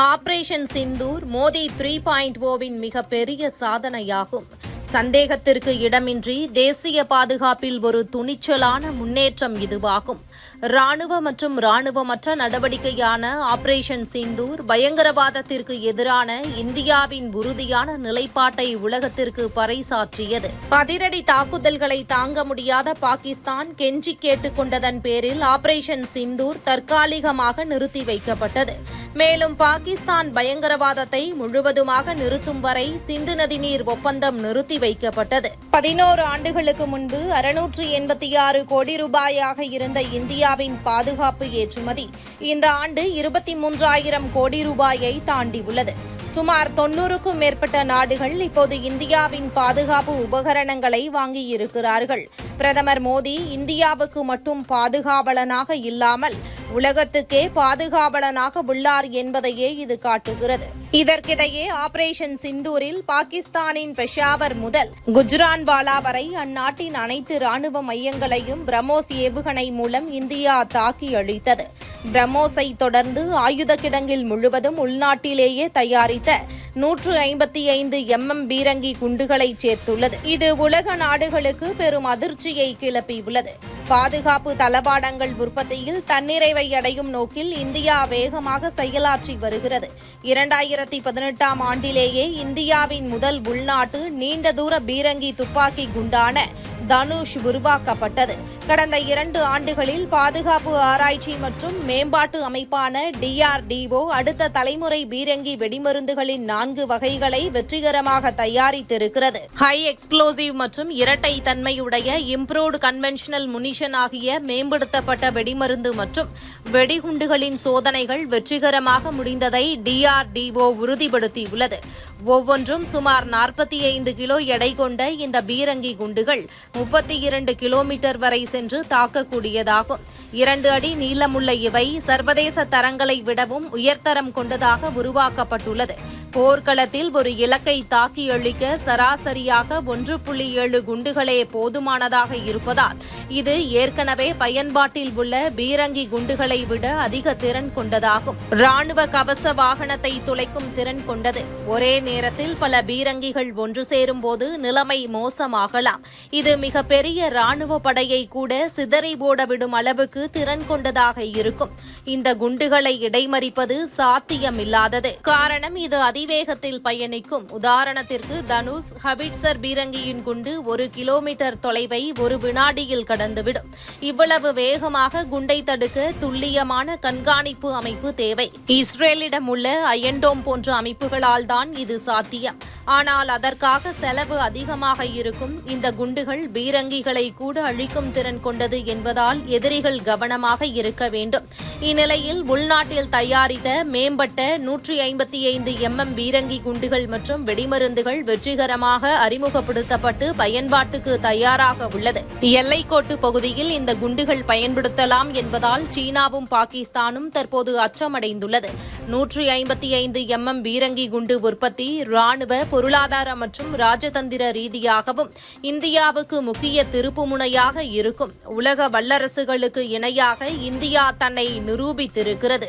Operation Sindoor Modi three point ஓவின் மிகப்பெரிய சாதனையாகும். சந்தேகத்திற்கு இடமின்றி தேசிய பாதுகாப்பில் ஒரு துணிச்சலான முன்னேற்றம் இதுவாகும். ராணுவ மற்றும் ராணுவமற்ற நடவடிக்கையான ஆபரேஷன் சிந்தூர் பயங்கரவாதத்திற்கு எதிரான இந்தியாவின் உறுதியான நிலைப்பாட்டை உலகத்திற்கு பறைசாற்றியது. பதிரடி தாக்குதல்களை தாங்க முடியாத பாகிஸ்தான் கெஞ்சி கேட்டுக்கொண்டதன் பேரில் ஆபரேஷன் சிந்தூர் தற்காலிகமாக நிறுத்தி வைக்கப்பட்டது. மேலும் பாகிஸ்தான் பயங்கரவாதத்தை முழுவதுமாக நிறுத்தும் வரை சிந்து நதிநீர் ஒப்பந்தம் நிறுத்தி வைக்கப்பட்டது. பதினோரு ஆண்டுகளுக்கு முன்பு அறுநூற்று எண்பத்தி ஆறு கோடி ரூபாயாக இருந்த இந்தியாவின் பாதுகாப்பு ஏற்றுமதி இந்த ஆண்டு இருபத்தி மூன்றாயிரம் கோடி ரூபாயை தாண்டியுள்ளது. சுமார் தொன்னூறுக்கும் மேற்பட்ட நாடுகள் இப்போது இந்தியாவின் பாதுகாப்பு உபகரணங்களை வாங்கியிருக்கிறார்கள். பிரதமர் மோடி இந்தியாவுக்கு மட்டும் பாதுகாவலனாக இல்லாமல் உலகத்துக்கே பாதுகாவலனாக உள்ளார் என்பதையே இது காட்டுகிறது. இதற்கிடையே ஆபரேஷன் சிந்தூரில் பாகிஸ்தானின் பெஷாவர் முதல் குஜ்ரான்வாலா வரை அந்நாட்டின் அனைத்து ராணுவ மையங்களையும் பிரம்மோஸ் ஏவுகணை மூலம் இந்தியா தாக்கி அழித்தது. பிரம்மோஸை தொடர்ந்து ஆயுத கிடங்கில் முழுவதும் உள்நாட்டிலேயே தயாரித்த நூற்று ஐம்பத்தி ஐந்து எம்எம் பீரங்கி குண்டுகளை சேர்த்துள்ளது. இது உலக நாடுகளுக்கு பெரும் அதிர்ச்சியை கிளப்பியுள்ளது. பாதுகாப்பு தளபாடங்கள் உற்பத்தியில் தன்னிறைவை அடையும் நோக்கில் இந்தியா வேகமாக செயலாற்றி வருகிறது. இரண்டாயிரத்தி பதினெட்டாம் ஆண்டிலேயே இந்தியாவின் முதல் உள்நாட்டு நீண்ட தூர பீரங்கி துப்பாக்கி குண்டான தனுஷ் உருவாக்கப்பட்டது. கடந்த இரண்டு ஆண்டுகளில் பாதுகாப்பு ஆராய்ச்சி மற்றும் மேம்பாட்டு அமைப்பான டிஆர்டிஓ அடுத்த தலைமுறை பீரங்கி வெடிமருந்துகளின் நான்கு வகைகளை வெற்றிகரமாக தயாரித்திருக்கிறது. ஹை எக்ஸ்ப்ளோசிவ் மற்றும் இரட்டை தன்மையுடைய இம்ப்ரூவ்டு கன்வென்ஷனல் முனிஷன் ஆகிய மேம்படுத்தப்பட்ட வெடிமருந்து மற்றும் வெடிகுண்டுகளின் சோதனைகள் வெற்றிகரமாக முடிந்ததை டிஆர்டிஓ உறுதிப்படுத்தியுள்ளது. ஒவ்வொன்றும் சுமார் நாற்பத்தி ஐந்து கிலோ எடை கொண்ட இந்த பீரங்கி குண்டுகள் முப்பத்தி இரண்டு கிலோமீட்டர் வரை சென்று தாக்கக்கூடியதாகும். இரண்டு அடி நீளமுள்ள இவை சர்வதேச தரங்களை விடவும் உயர்தரம் கொண்டதாக உருவாக்கப்பட்டுள்ளது. போர்க்களத்தில் ஒரு இலக்கை தாக்கி அழிக்க சராசரியாக ஒன்று புள்ளி ஏழு குண்டுகளே போதுமானதாக இருப்பதால் இது ஏற்கனவே பயன்பாட்டில் உள்ள பீரங்கி குண்டுகளை விட அதிக திறன் கொண்டதாகும். ராணுவ கவச வாகனத்தை துளைக்கும் திறன் கொண்டது. ஒரே நேரத்தில் பல பீரங்கிகள் ஒன்று சேரும் போது நிலைமை மோசமாகலாம். இது மிகப்பெரிய ராணுவ படையை கூட சிதறி போடவிடும் அளவுக்கு திறன் கொண்டதாக இருக்கும். இந்த குண்டுகளை இடைமறிப்பது சாத்தியமில்லாதது. காரணம் இது அதிக அதிவேகத்தில் பயணிக்கும் உதாரணத்திற்கு தனுஷ் ஹபிட்சர் பீரங்கியின் குண்டு ஒரு கிலோமீட்டர் தொலைவை ஒரு வினாடியில் கடந்துவிடும். இவ்வளவு வேகமாக குண்டை தடுக்க துல்லியமான கண்காணிப்பு அமைப்பு தேவை. இஸ்ரேலிடம் உள்ள அயன்டோம் போன்ற அமைப்புகளால் தான் இது சாத்தியம். ஆனால் அதற்காக செலவு அதிகமாக இருக்கும் இந்த குண்டுகள் பீரங்கிகளை கூட அழிக்கும் திறன் கொண்டது என்பதால் எதிரிகள் கவனமாக இருக்க வேண்டும். இந்நிலையில் உள்நாட்டில் தயாரித்த மேம்பட்ட நூற்றி ஐம்பத்தி ஐந்து எம்எம் பீரங்கி குண்டுகள் மற்றும் வெடிமருந்துகள் வெற்றிகரமாக அறிமுகப்படுத்தப்பட்டு பயன்பாட்டுக்கு தயாராக உள்ளது. எல்லைக்கோட்டு பகுதியில் இந்த குண்டுகள் பயன்படுத்தலாம் என்பதால் சீனாவும் பாகிஸ்தானும் தற்போது அச்சமடைந்துள்ளது. நூற்றி ஐம்பத்தி ஐந்து எம்எம் பீரங்கி குண்டு உற்பத்தி ராணுவ பொருளாதார மற்றும் ராஜதந்திர ரீதியாகவும் இந்தியாவுக்கு முக்கிய திருப்புமுனையாக இருக்கும். உலக வல்லரசுகளுக்கு இணையாக இந்தியா தன்னை நிரூபித்திருக்கிறது.